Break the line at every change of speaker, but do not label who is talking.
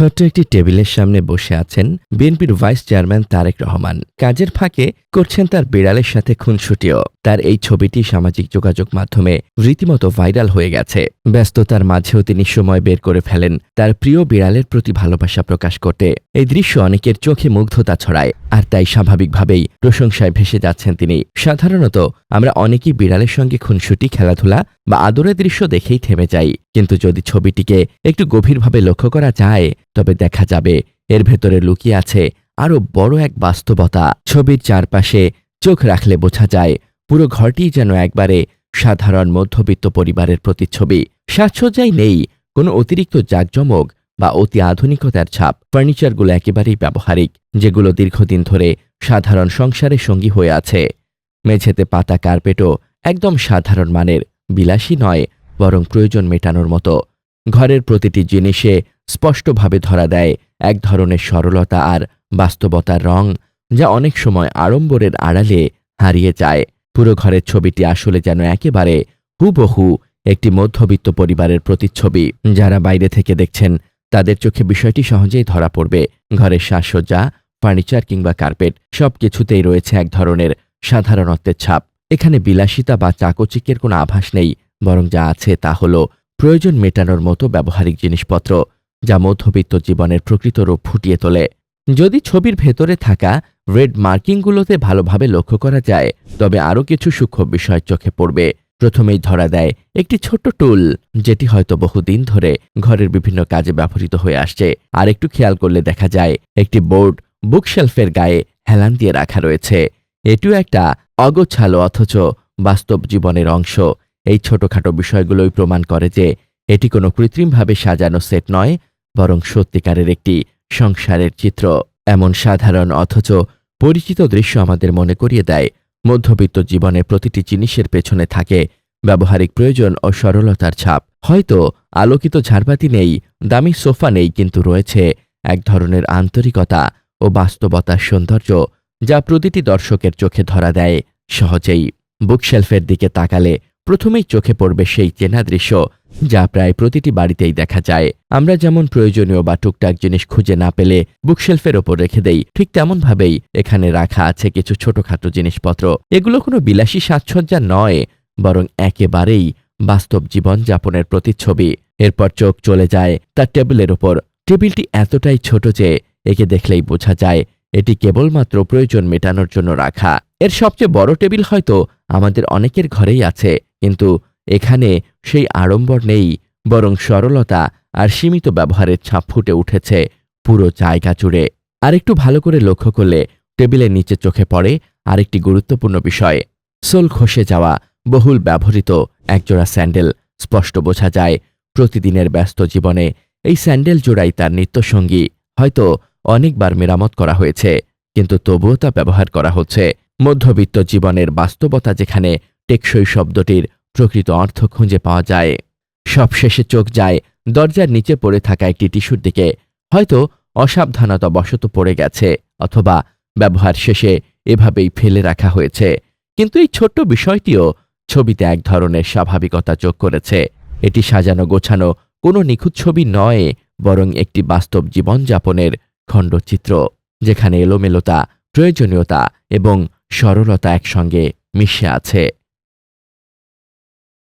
ছোট্ট একটি টেবিলের সামনে বসে আছেন বিএনপির ভাইস চেয়ারম্যান তারেক রহমান। কাজের ফাঁকে করছেন তার বিড়ালের সাথে খুনসুটিও। তার এই ছবিটি সামাজিক যোগাযোগ মাধ্যমে রীতিমতো ভাইরাল হয়ে গেছে। ব্যস্ততার মাঝেও তিনি সময় বের করে ফেলেন তার প্রিয় বিড়ালের প্রতি ভালোবাসা প্রকাশ করতে। এই দৃশ্য অনেকের চোখে মুগ্ধতা ছড়ায়। আর তাই স্বাভাবিকভাবেই প্রশংসায় ভেসে যাচ্ছেন তিনি। সাধারণত আমরা অনেকেই বিড়ালের সঙ্গে খুনসুটি, খেলাধুলা বা আদরের দৃশ্য দেখেই থেমে যাই। কিন্তু যদি ছবিটিকে একটু গভীরভাবে লক্ষ্য করা যায়, তবে দেখা যাবে এর ভেতরে লুকিয়ে আছে আরও বড় এক বাস্তবতা। ছবির চারপাশে চোখ রাখলে বোঝা যায় পুরো ঘরটি যেন একবারে সাধারণ মধ্যবিত্ত পরিবারের প্রতিচ্ছবি। সাজসজ্জাই নেই, কোনো অতিরিক্ত জাঁকজমক বা অতি আধুনিকতার ছাপ। ফার্নিচারগুলো একেবারেই ব্যবহারিক, যেগুলো দীর্ঘদিন ধরে সাধারণ সংসারের সঙ্গী হয়ে আছে। মেঝেতে পাতা কার্পেটও একদম সাধারণ মানের, বিলাসী নয়, বরং প্রয়োজন মেটানোর মতো। ঘরের প্রতিটি জিনিসে স্পষ্টভাবে ধরা দেয় এক ধরনের সরলতা আর বাস্তবতার রং, যা অনেক সময় আড়ম্বরের আড়ালে হারিয়ে যায়। পুরো ঘরের ছবিটি আসলে যেন একেবারে হুবহু একটি মধ্যবিত্ত পরিবারের প্রতিচ্ছবি, যারা বাইরে থেকে দেখছেন তাদের চোখে বিষয়টি সহজেই ধরা পড়বে। ঘরের সাজসজ্জা, ফার্নিচার কিংবা কার্পেট সবকিছুতেই রয়েছে এক ধরনের সাধারণত্বের ছাপ। এখানে বিলাসিতা বা চাকচিকের কোনো আভাস নেই, বরং যা আছে তা হল প্রয়োজন মেটানোর মতো ব্যবহারিক জিনিসপত্র, যা মধ্যবিত্ত জীবনের প্রকৃত রূপ ফুটিয়ে তোলে। যদি ছবির ভেতরে থাকা রেড মার্কিংগুলোতে ভালোভাবে লক্ষ্য করা যায়, তবে আরও কিছু সূক্ষ্ম বিষয় চোখে পড়বে। প্রথমেই ধরা দেয় একটি ছোট্ট টুল, যেটি হয়তো বহুদিন ধরে ঘরের বিভিন্ন কাজে ব্যবহৃত হয়ে আসছে। আর একটু খেয়াল করলে দেখা যায়, একটি বোর্ড বুকশেলফের গায়ে হেলান দিয়ে রাখা রয়েছে। এটিও একটা অগোছালো অথচ বাস্তব জীবনের অংশ। এই ছোটখাটো বিষয়গুলোই প্রমাণ করে যে এটি কোনো কৃত্রিমভাবে সাজানো সেট নয়, বরং সত্যিকারের একটি সংসারের চিত্র। এমন সাধারণ অথচ পরিচিত দৃশ্য আমাদের মনে করিয়ে দেয় মধ্যবিত্ত জীবনে প্রতিটি জিনিসের পেছনে থাকে ব্যবহারিক প্রয়োজন ও সরলতার ছাপ। হয়তো আলোকিত ঝাড়বাতি নেই, দামি সোফা নেই কিন্তু রয়েছে এক ধরনের আন্তরিকতা ও বাস্তবতার সৌন্দর্য যা প্রতিটি দর্শকের চোখে ধরা দেয় সহজেই। বুকশেলফের দিকে তাকালে প্রথমেই চোখে পড়বে সেই চেনা দৃশ্য, যা প্রায় প্রতিটি বাড়িতেই দেখা যায়। আমরা যেমন প্রয়োজনীয় বা টুকটাক জিনিস খুঁজে না পেলে বুকশেলফের ওপর রেখে দেই, ঠিক তেমনভাবেই এখানে রাখা আছে কিছু ছোটখাটো জিনিসপত্র। এগুলো কোনো বিলাসী সাজসজ্জা নয়, বরং একেবারেই বাস্তব জীবনযাপনের প্রতিচ্ছবি। এরপর চোখ চলে যায় তার টেবিলের ওপর। টেবিলটি এতটাই ছোট যে একে দেখলেই বোঝা যায় এটি কেবলমাত্র প্রয়োজন মেটানোর জন্য রাখা। এর সবচেয়ে বড় টেবিল হয়তো আমাদের অনেকের ঘরেই আছে, কিন্তু এখানে সেই আড়ম্বর নেই, বরং সরলতা আর সীমিত ব্যবহারের ছাপ ফুটে উঠেছে পুরো জায়গা জুড়ে। আরেকটু ভালো করে লক্ষ্য করলে টেবিলের নিচে চোখে পড়ে আরেকটি গুরুত্বপূর্ণ বিষয়। সোল খসে যাওয়া, বহুল ব্যবহৃত একজোড়া স্যান্ডেল, স্পষ্ট বোঝা যায় প্রতিদিনের ব্যস্ত জীবনে এই স্যান্ডেল জোড়াই তার নিত্যসঙ্গী। হয়তো অনেকবার মেরামত করা হয়েছে, কিন্তু তবুও তা ব্যবহার করা হচ্ছে। মধ্যবিত্ত জীবনের বাস্তবতা যেখানে টেকসই শব্দটির প্রকৃত অর্থ খুঁজে পাওয়া যায়। সবশেষে চোখ যায়, দরজার নিচে পড়ে থাকা একটি টিস্যুর দিকে। হয়তো অসাবধানতা বশত পড়ে গেছে, অথবা ব্যবহার শেষে এভাবেই ফেলে রাখা হয়েছে। কিন্তু এই ছোট্ট বিষয়টিও ছবিতে এক ধরনের স্বাভাবিকতা যোগ করেছে। এটি সাজানো গোছানো কোনো নিখুঁত ছবি নয়, বরং একটি বাস্তব জীবনযাপনের খণ্ডচিত্র যেখানে এলোমেলোতা প্রয়োজনীয়তা এবং সরলতা একসঙ্গে মিশে আছে।